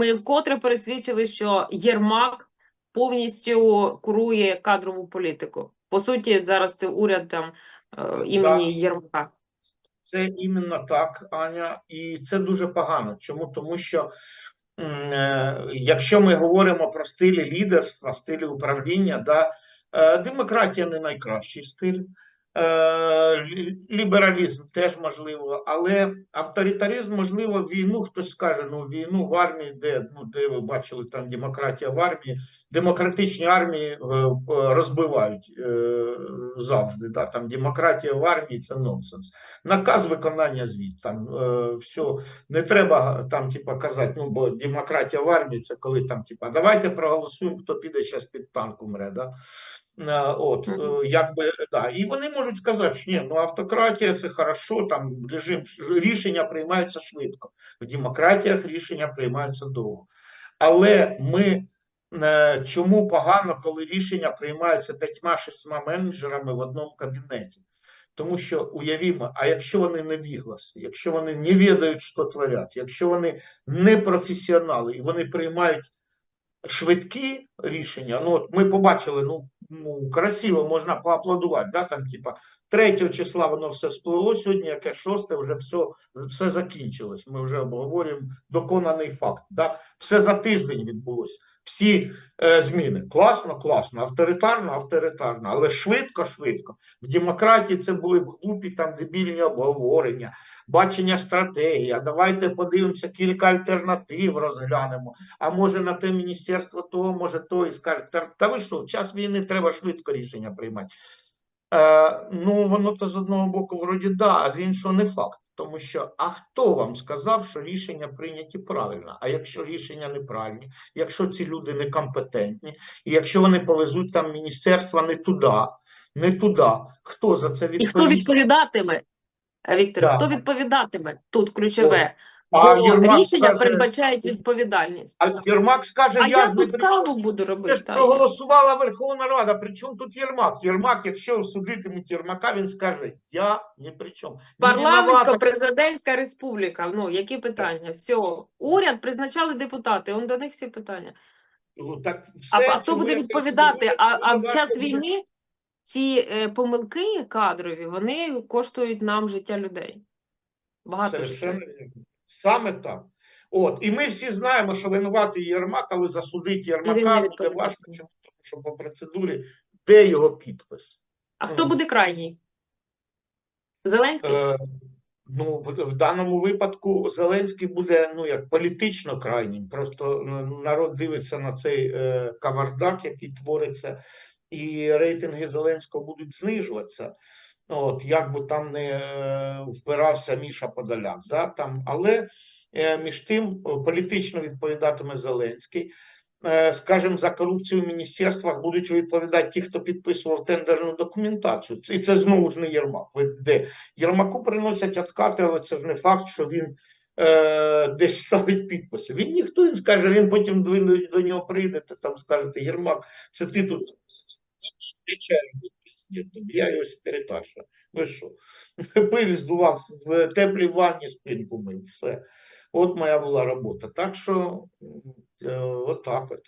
ми вкотре пересвідчили, що Єрмак повністю курує кадрову політику. По суті, зараз це уряд там е, імені Єрмака. Це іменно так, Аня, і це дуже погано. Чому? Тому що е, якщо ми говоримо про стилі лідерства, стилі управління, да, е, демократія не найкращий стиль, лібералізм теж можливо, але авторитаризм, можливо, війну, хтось скаже, ну війну в армії, де, ну, де ви бачили там демократія в армії, демократичні армії е, е, розбивають е, завжди. Да, там демократія в армії це нонсенс наказ виконання звіт. Там е, все не треба там, типа, казати, ну бо демократія в армії це коли там, типа, давайте проголосуємо, хто піде зараз під танк умре. Да? Е, От, е, якби, да. І вони можуть сказати, що ні, ну автократія це хорошо, там режим рішення приймаються швидко. В демократіях рішення приймаються довго. Але ми е, чому погано, коли рішення приймаються п'ятьма-шістьма менеджерами в одному кабінеті? Тому що уявімо, а якщо вони не вігласи, якщо вони не відають, що творять, якщо вони не професіонали і вони приймають швидкі рішення, ну от ми побачили, ну, ну красиво можна поаплодувати, да, там, типа, 3 числа воно все сплило, сьогодні яке 6, вже все, все закінчилось. Ми вже обговорюємо доконаний факт. Да? Все за тиждень відбулося. Всі е, зміни. Класно, класно, авторитарно, авторитарно, але швидко, швидко. В демократії це були б глупі там дебільні обговорення, бачення стратегії. А давайте подивимося кілька альтернатив, розглянемо. А може на те міністерство то, може то і та, та ви що, в час війни треба швидко рішення приймати. Е, ну, воно то з одного боку, вроді да, а з іншого не факт. Тому що, а хто вам сказав, що рішення прийняті правильно? А якщо рішення неправильні, якщо ці люди некомпетентні, і якщо вони повезуть там міністерства не туди, не туди, хто за це І хто відповідатиме, Віктор, Да. хто відповідатиме? Тут ключове. А Бо Єрмак рішення скаже- передбачають відповідальність. А Єрмак скаже, А я, я тут каву буду Це робити. ж проголосувала Верховна Рада. При чому тут Єрмак? Єрмак, якщо судитимуть Єрмака, він скаже: Я ні при чому. Виновата Парламентсько-президентська республіка. Ну, які питання? Все. Уряд призначали депутати, он до них всі питання. Ну, Так, А, все, а хто буде відповідати? А, а в час війни ці е, помилки кадрові, вони коштують нам життя людей. Багато Совершенно життя. вірно. Саме так. От, і ми всі знаємо, що винуватий Єрмак, але засудити Єрмака буде важко, чому? тому що по процедурі де його підпис. А хто буде крайній? Зеленський? Е, ну, в, в даному випадку Зеленський буде ну як політично крайнім. Просто ну, народ дивиться на цей е, кавардак, який твориться, і рейтинги Зеленського будуть знижуватися. От як би там не е, впирався Міша Подоляк, да, там, але е, між тим е, політично відповідатиме Зеленський. Скажімо, за корупцію в міністерствах будуть відповідати ті, хто підписував тендерну документацію. І це знову ж не Єрмак. Де Єрмаку приносять откати, але це ж не факт, що він е, десь ставить підписи. Він ніхто він скаже, він потім до, до нього прийдете, там скажете, Єрмак, це ти тут я його секретарша. Ви що? Пиль здував в теплій ванні спинку мив, все. От моя була робота. Так що, отак от так от.